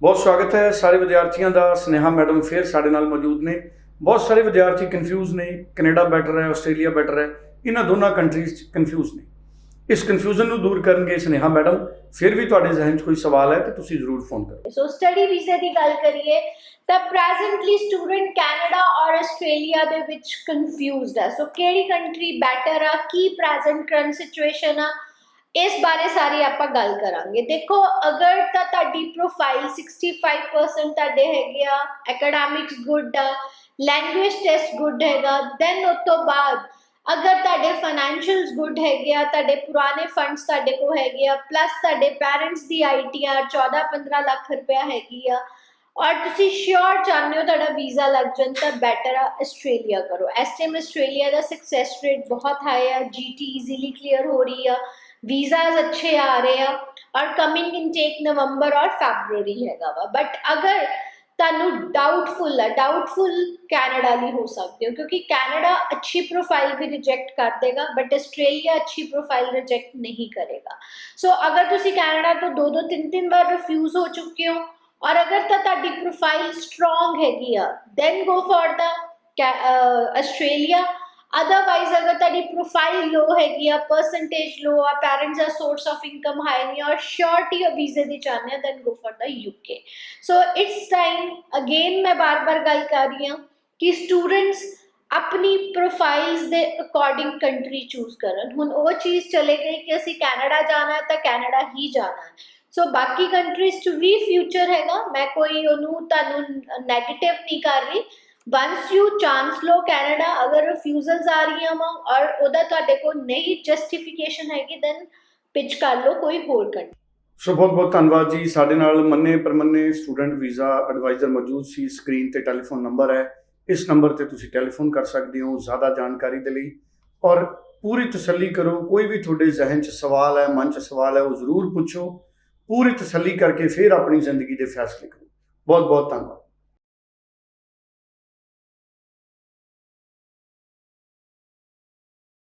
ਬਹੁਤ ਸਵਾਗਤ ਹੈ ਸਾਰੇ ਵਿਦਿਆਰਥੀਆਂ ਦਾ, ਸਨੇਹਾ ਮੈਡਮ ਫੇਰ ਸਾਡੇ ਨਾਲ ਮੌਜੂਦ ਨੇ। ਬਹੁਤ ਸਾਰੇ ਵਿਦਿਆਰਥੀ ਕਨਫਿਊਜ਼ ਨੇ, ਕੈਨੇਡਾ ਬੈਟਰ ਹੈ, ਆਸਟ੍ਰੇਲੀਆ ਬੈਟਰ ਹੈ, ਇਹਨਾਂ ਦੋਨਾਂ ਕੰਟਰੀਜ਼ 'ਚ ਕਨਫਿਊਜ਼ ਨੇ। ਇਸ ਕਨਫਿਊਜ਼ਨ ਨੂੰ ਦੂਰ ਕਰਨਗੇ ਸਨੇਹਾ ਮੈਡਮ, ਫਿਰ ਵੀ ਤੁਹਾਡੇ ਜ਼ਿਹਨ 'ਚ ਕੋਈ ਸਵਾਲ ਹੈ ਤਾਂ ਤੁਸੀਂ ਜ਼ਰੂਰ ਫੋਨ ਕਰੋ। ਸੋ ਸਟੱਡੀ ਵੀਜ਼ੇ ਦੀ ਗੱਲ ਕਰੀਏ, ਤਾਂ ਪ੍ਰੈਜ਼ੈਂਟਲੀ ਸਟੂਡੈਂਟ ਕੈਨੇਡਾ ਔਰ ਆਸਟ੍ਰੇਲੀਆ ਦੇ ਵਿੱਚ ਕਨਫਿਊਜ਼ਡ ਹੈ। ਸੋ ਕਿਹੜੀ ਕੰਟਰੀ ਬੈਟਰ ਆ, ਕੀ ਪ੍ਰੈਜ਼ੈਂਟ ਕਰੰਟ ਸਿਚੁਏਸ਼ਨ ਆ ਇਸ ਬਾਰੇ ਸਾਰੀ ਆਪਾਂ ਗੱਲ ਕਰਾਂਗੇ। ਦੇਖੋ, ਅਗਰ ਤਾਂ ਤੁਹਾਡੀ ਪ੍ਰੋਫਾਈਲ 65% ਤੁਹਾਡੇ ਹੈਗੇ ਆ ਐਕੈਡੈਮਿਕਸ ਗੁੱਡ ਆ ਲੈਂਗੁਏਜ ਟੈਸਟ ਗੁੱਡ ਹੈਗਾ ਦੈਨ ਉਸ ਤੋਂ ਬਾਅਦ ਅਗਰ ਤੁਹਾਡੇ ਫਾਈਨੈਂਸ਼ੀਅਲਸ ਗੁੱਡ ਹੈਗੇ ਆ, ਤੁਹਾਡੇ ਪੁਰਾਣੇ ਫੰਡਸ ਤੁਹਾਡੇ ਕੋਲ ਹੈਗੇ ਆ ਪਲੱਸ ਤੁਹਾਡੇ ਪੈਰੈਂਟਸ ਦੀ ਆਈਟੀਆਰ 14-15 ਲੱਖ ਰੁਪਇਆ ਹੈਗੀ ਆ, ਔਰ ਤੁਸੀਂ ਸ਼ੋਰ ਚਾਹੁੰਦੇ ਹੋ ਤੁਹਾਡਾ ਵੀਜ਼ਾ ਲੱਗ ਜਾਣ, ਤਾਂ ਬੈਟਰ ਆ ਆਸਟ੍ਰੇਲੀਆ ਕਰੋ। ਇਸ ਟਾਈਮ ਆਸਟ੍ਰੇਲੀਆ ਦਾ ਸਕਸੈਸ ਰੇਟ ਬਹੁਤ ਹਾਈ ਆ ਜੀਟੀ ਈਜ਼ੀਲੀ ਕਲੀਅਰ ਹੋ ਰਹੀ ਆ। ਵੀਜ਼ਾਸ ਅੱਛੇ ਆ ਰਹੇ ਆ ਔਰ ਕਮਿੰਗ ਇਨਟੇਕ ਨਵੰਬਰ ਔਰ ਫੈਬਰੂਰੀ ਹੈਗਾ ਵਾ ਬਟ ਅਗਰ ਤੁਹਾਨੂੰ ਡਾਊਟਫੁਲ ਹੈ ਡਾਊਟਫੁਲ ਕੈਨੇਡਾ ਲਈ ਹੋ ਸਕਦੇ ਹੋ ਕਿਉਂਕਿ ਕੈਨੇਡਾ ਅੱਛੀ ਪ੍ਰੋਫਾਈਲ ਵੀ ਰਿਜੈਕਟ ਕਰ ਦੇਗਾ ਬਟ ਆਸਟ੍ਰੇਲੀਆ ਅੱਛੀ ਪ੍ਰੋਫਾਈਲ ਰਿਜੈਕਟ ਨਹੀਂ ਕਰੇਗਾ ਸੋ ਅਗਰ ਤੁਸੀਂ ਕੈਨੇਡਾ ਤੋਂ ਦੋ ਦੋ ਤਿੰਨ ਤਿੰਨ ਵਾਰ ਰਿਫਿਊਜ਼ ਹੋ ਚੁੱਕੇ ਹੋ ਔਰ ਅਗਰ ਤਾਂ ਤੁਹਾਡੀ ਪ੍ਰੋਫਾਈਲ ਸਟਰੋਂਗ ਹੈਗੀ ਆ then go for the Australia otherwise ਅਗਰ ਤੁਹਾਡੀ ਪ੍ਰੋਫਾਈਲ ਲੋ ਹੈਗੀ ਆ ਪਰਸੈਂਟੇਜ ਲੋ ਆ ਪੈਰੈਂਟਸ ਦਾ ਸੋਰਸ ਆਫ ਇਨਕਮ ਹਾਈ ਨਹੀਂ ਔਰ ਸ਼ੋਰਟੀ ਆਫ ਵੀਜ਼ੇ ਦੀ ਚਾਹੁੰਦੇ ਆ then go for the UK so it's time again ਮੈਂ ਬਾਰ-ਬਾਰ ਗੱਲ ਕਰ ਰਹੀ ਹਾਂ ਕਿ ਸਟੂਡੈਂਟਸ ਆਪਣੀ ਪ੍ਰੋਫਾਈਲਸ ਦੇ ਅਕੋਰਡਿੰਗ ਕੰਟਰੀ ਚੂਜ਼ ਕਰਨ। ਹੁਣ ਉਹ ਚੀਜ਼ ਚਲੇ ਗਈ ਕਿ ਅਸੀਂ ਕੈਨੇਡਾ ਜਾਣਾ ਹੈ, ਤਾਂ ਕੈਨੇਡਾ ਹੀ ਜਾਣਾ ਹੈ। ਸੋ ਬਾਕੀ ਕੰਟਰੀਜ਼ 'ਚ ਵੀ ਫਿਊਚਰ ਹੈਗਾ। ਮੈਂ ਕੋਈ ਉਹਨੂੰ ਤੁਹਾਨੂੰ ਨੈਗੇਟਿਵ ਨਹੀਂ ਕਰ ਰਹੀ। ਵਨਸ ਯੂ ਚਾਂਸ ਕੈਨੇਡਾ ਅਗਰ ਰਿਫਿਊਜ਼ਲਸ ਆ ਰਹੀਆਂ ਵਾ ਔਰ ਉਹਦਾ ਤੁਹਾਡੇ ਕੋਲ ਨਹੀਂ ਜਸਟੀਫਿਕੇਸ਼ਨ ਹੈਗੀ ਦੈਨ ਪਿਚ ਕਰ ਲਓ, ਕੋਈ ਹੋਰ ਕੰਟਰੀ ਸੋ ਬਹੁਤ ਬਹੁਤ ਧੰਨਵਾਦ ਜੀ। ਸਾਡੇ ਨਾਲ ਮੰਨੇ ਪਰਮੰਨੇ ਸਟੂਡੈਂਟ ਵੀਜ਼ਾ ਐਡਵਾਈਜ਼ਰ ਮੌਜੂਦ ਸੀ। ਸਕਰੀਨ ਤੇ ਟੈਲੀਫੋਨ ਨੰਬਰ ਹੈ। ਇਸ ਨੰਬਰ ਤੇ ਤੁਸੀਂ ਟੈਲੀਫੋਨ ਕਰ ਸਕਦੇ ਹੋ ਜ਼ਿਆਦਾ ਜਾਣਕਾਰੀ ਦੇ ਲਈ। ਔਰ ਪੂਰੀ ਤਸੱਲੀ ਕਰੋ। ਕੋਈ ਵੀ ਤੁਹਾਡੇ ਜ਼ਿਹਨ 'ਚ ਸਵਾਲ ਹੈ, ਮਨ 'ਚ ਸਵਾਲ ਹੈ, ਉਹ ਜ਼ਰੂਰ ਪੁੱਛੋ। ਪੂਰੀ ਤਸੱਲੀ ਕਰਕੇ ਫਿਰ ਆਪਣੀ ਜ਼ਿੰਦਗੀ ਦੇ ਫੈਸਲੇ ਕਰੋ। ਬਹੁਤ ਬਹੁਤ ਧੰਨਵਾਦ।